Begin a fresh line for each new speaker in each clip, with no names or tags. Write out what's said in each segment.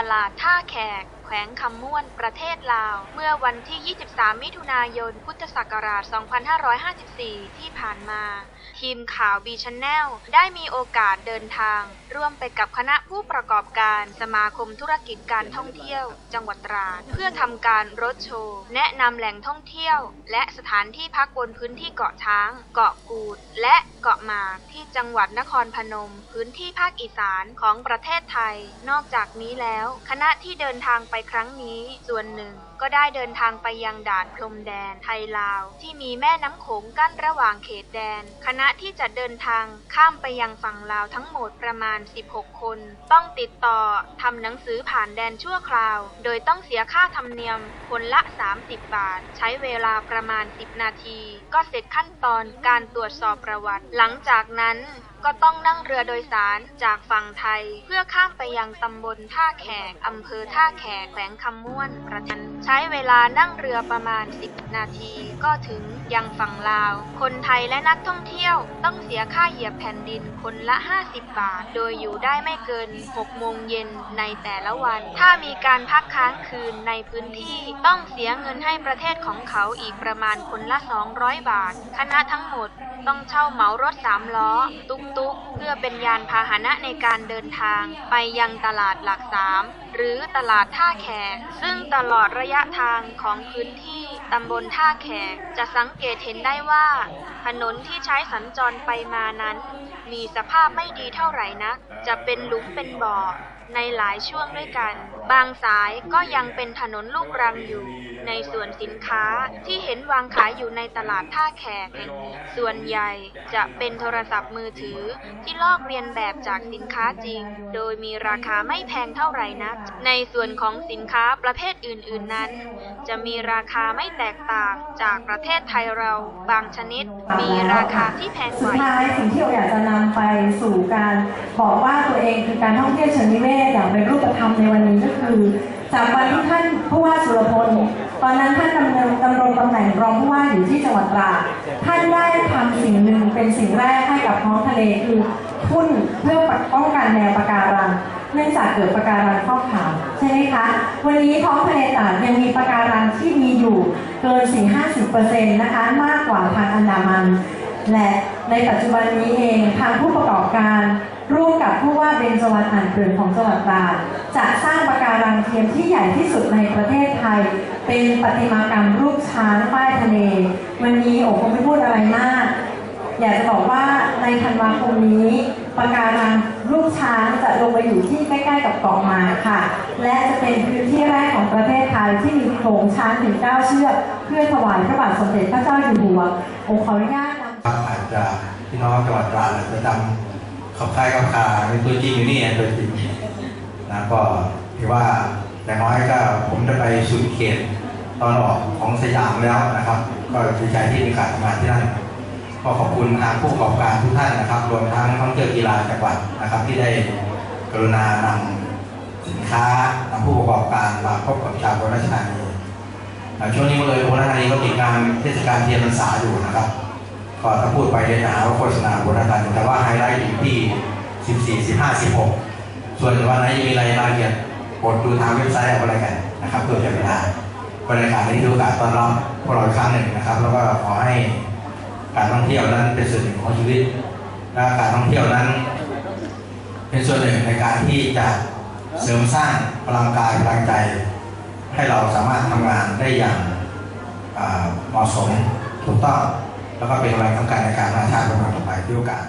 ตลาดท่าแขก ขวงคำม่วนประเทศลาว เมื่อวันที่ 23 มิถุนายน พุทธศักราช 2554 ที่ผ่านมา ทีมข่าว B Channel ได้มีโอกาสเดินทาง ร่วมไปกับคณะผู้ประกอบการสมาคมธุรกิจการท่องเที่ยว จังหวัดตราด เพื่อทำการรถโชว์ แนะนำแหล่งท่องเที่ยว และสถานที่พักบนพื้นที่เกาะช้าง เกาะกูด และเกาะหมากที่จังหวัดนครพนม พื้นที่ภาคอีสานของประเทศไทย นอกจากนี้แล้ว คณะที่เดินทางไปครั้งนี้ส่วนหนึ่ง ก็ได้เดินทางไปยังด่านพรมแดนไทยลาว ที่มีแม่น้ำโขงกั้นระหว่างเขตแดน คณะที่จะเดินทางข้ามไปยังฝั่งลาวทั้งหมดประมาณ 16 คน ต้องติดต่อทำหนังสือผ่านแดนชั่วคราว โดยต้องเสียค่าธรรมเนียมคนละ 30 บาท ใช้เวลาประมาณ 10 นาที ก็เสร็จขั้นตอนการตรวจสอบประวัติ หลังจากนั้นก็ต้องนั่งเรือโดยสารจากฝั่งไทย เพื่อข้ามไปยังตำบลท่าแขกอำเภอท่าแขกแขวงคำม่วนประจันช้เวลานั่งเรือประมาณ 10 นาทีก็ถึงยังฝั่งลาว คนไทยและนักท่องเที่ยวต้องเสียค่าเหยียบแผ่นดินคนละ 50 บาท โดยอยู่ได้ไม่เกิน 6 โมงเย็นในแต่ละวัน ถ้ามีการพักค้างคืนในพื้นที่ต้องเสียเงินให้ประเทศของเขาอีกประมาณคนละ 200 บาท คณะทั้งหมดต้องเช่าเหมารถสามล้อ ตุกตุกๆเพื่อเป็นยานพาหนะในการเดินทาง ไปยังตลาดหลักสาม หรือตลาดท่าแขก ซึ่งตลอดระยะทางของพื้นที่ตำบลท่าแขก จะสังเกตเห็นได้ว่า ถนนที่ใช้สัญจรไปมานั้น มีสภาพไม่ดีเท่าไหร่นัก จะเป็นหลุมเป็นบ่อในหลายช่วงด้วยกัน บางสายก็ยังเป็นถนนลูกรังอยู่ ในส่วนสินค้าที่เห็นวางขายอยู่ในตลาดท่าแขกแห่งนี้ส่วนใหญ่จะเป็นโทรศัพท์มือถือที่ลอกเรียนแบบจากสินค้าจริง โดยมีราคาไม่แพงเท่าไหร่นัก ในส่วนของสินค้าประเภทอื่น ๆนั้น จะมีราคาไม่แตกต่างจากประเทศไทยเราบางชนิด มีราคาที่แพงก
สุด
ว่า
ท้ายสิ่งที่เราอยากจะนำไปสู่การบอกว่าตัวเองคือการท่องเที่ยวเชิงนิเวศอย่างเป็นรูปธรรมในวันนี้ก็คือจากวันที่ท่านผู้ว่าสุรพล ตอนนั้นท่านดำเนินดำรงตำแหน่งรองผู้ว่าอยู่ที่จังหวัดตราดท่านได้ทำสิ่งหนึ่งเป็นสิ่งแรกให้กับท้องทะเลคือทุ่นเพื่อป้องกันแนวปะการังเนื่องจากเกิดปะการังฟอกขาวใช่ไหมคะ วันนี้ท้องทะเลตราดยังมีปะการังที่มีอยู่เกิน 4-50%นะคะมากกว่าทางอันดามัน และในปัจจุบันนี้เองทางผู้ประกอบการ ร่วมกับผู้ว่าเบญจวรรณอ่านเกิดของจังหวัดตราดจะสร้างปะการังเทียมที่ใหญ่ที่สุดในประเทศไทย เป็นประติมากรรมรูปช้างใต้ทะเล วันนี้โอ้คงไม่พูดอะไรมาก อยากจะบอกว่าในธันวาคมนี้ปะการังรูปช้างจะลงไปอยู่ที่ใกล้ๆกับเกาะมาค่ะ และจะเป็นพื้นที่แรกของประเทศไทยที่มีโขงช้างถึง9เชือกเพื่อถวายพระบาทสมเด็จพระเจ้าอยู่หัวโอขออนุญาต
อาจจะพี่น้องจังหวัดตราดอาจจะจำ ขับค่ายขับคาเป็นตัวจริงอยู่นี่ตัวจริงนะก็ถือว่าอย่างน้อยก็ผมจะไปสุดเขตตอนออกของสยามแล้วนะครับ ก็ดีใจที่มีกาสทำงานที่นั่นก็ขอบคุณทางผู้ประกอบการทุกท่านนะครับ รวมทั้งท่องเที่ยวกีฬาจังหวัดนะครับ ที่ได้กรุณานำสินค้านำผู้ประกอบการมาพบกับชาวโบราชธานีช่วงนี้เมื่อโบราชธานีก็ติดงานเทศกาลเทียนพรรษาอยู่นะครับ ก็ถ้าพูดไปเดี๋ยวจะหาว่าโฆษณาโบราณกันแต่ว่าไฮไลท์อยู่ที่ 14 15 16 ส่วนวันไหนจะมีรายละเอียดกดดูทางเว็บไซต์เอาอะไรกันนะครับเพื่อจะเวลาบรรยากาศนี้ดูการต้อนรับพวกเราครั้งหนึ่งนะครับ แล้วก็ขอให้การท่องเที่ยวนั้นเป็นส่วนหนึ่งของชีวิตและการท่องเที่ยวนั้น เป็นส่วนหนึ่งในการที่จะเสริมสร้างพลังกายพลังใจ ให้เราสามารถทำงานได้อย่างเหมาะสมถูกต้อง แล้วก็เป็นกำลังสำคัญในการพัฒนาชาติเป็นต่อไปที่โอกาส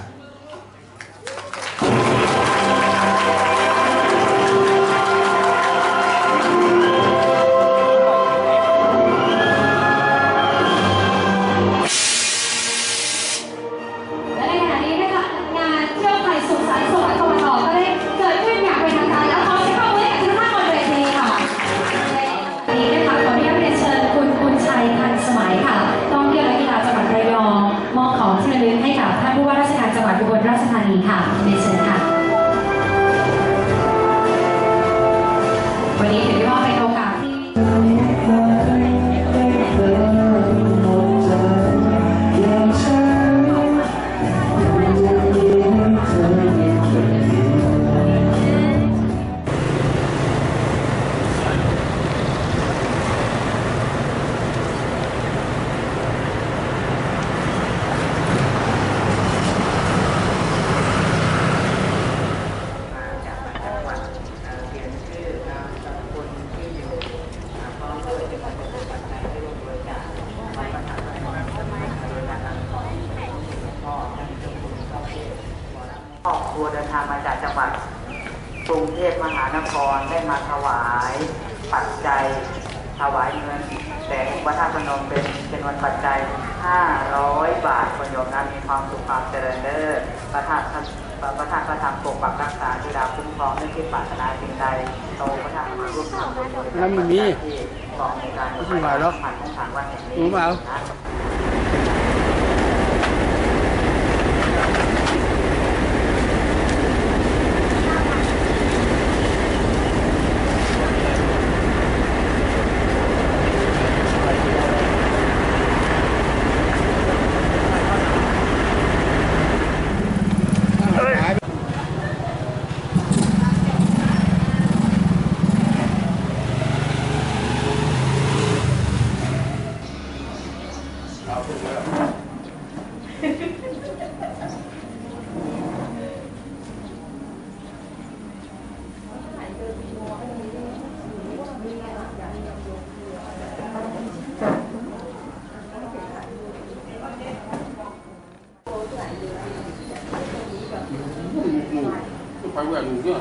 กรุงเท
พมหานครได้มาถวายปัจจัยถวายเงินแต่วัดท่าตุพนมเป็นเป็นวันปัจจัย 500 บาทคนโยมนั้นมีความสุขความเจริญเด้อประทานประทานพระธรรมปกปักรักษาจุฬาคุ้มครองไม่คิดปรารถนาสิ่งใดโตพระธรรมมาร่วมทำบุญ
แล้วมันมี
ที่กองในการ
ไม่ใช่หมายหรอก
ผ่านของทางวัดแห่งนี้
รู้เปล่า
นะ
Buat Google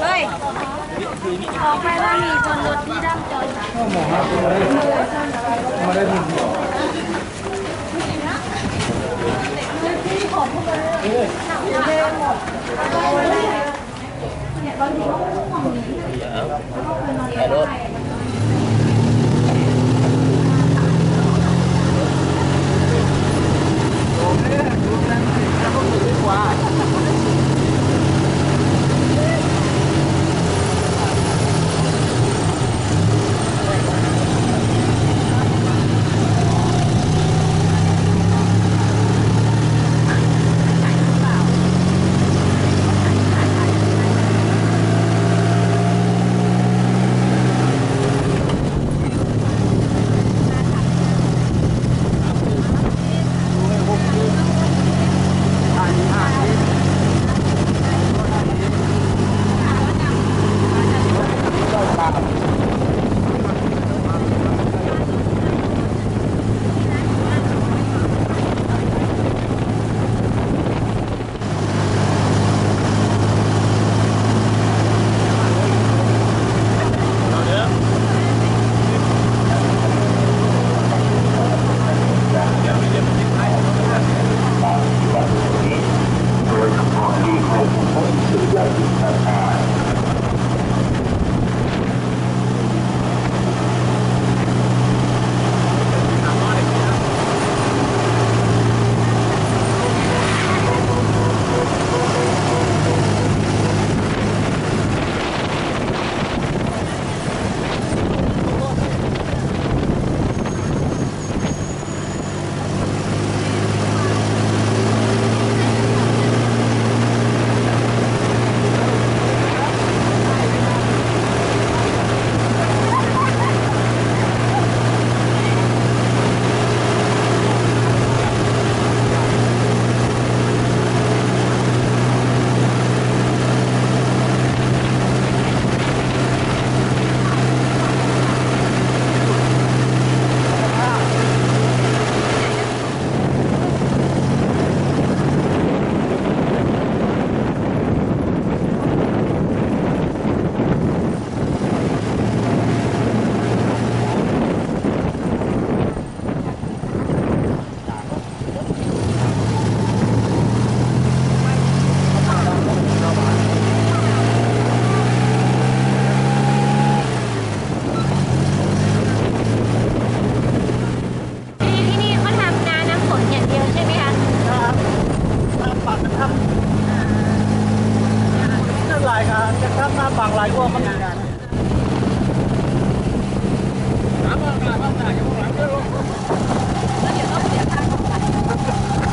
เฮ้ย ออกไปว่ามีจนรถที่ด้า
มจนมาได้ดีเนี่ยบางทีก็ห่วงนี้
แล้วก็
เคยมา
เรียน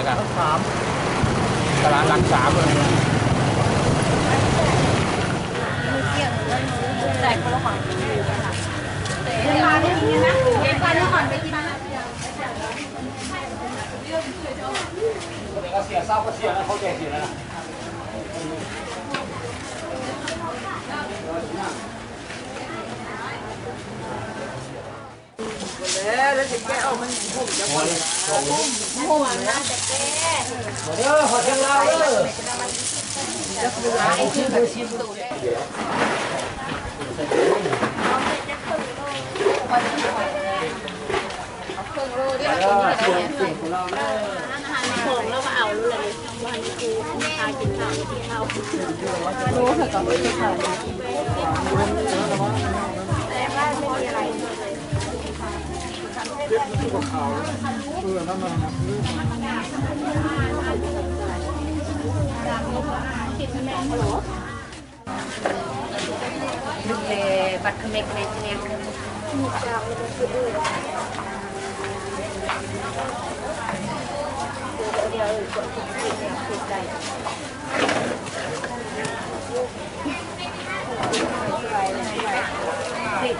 กอะสามตลาดหลักสามเลย
แต่คนละฝั่งเวลาได้กินนะเย็นกันแล้วก่อนไปกินนะ
เขาเสียเศร้าก็เสียแล้วเขาแก่เสียแล้วนะ
ลูกเลยบัตรเขมกเลยทีเนี้ยเดียวกดติดติดเนี่ยติดใจ ติด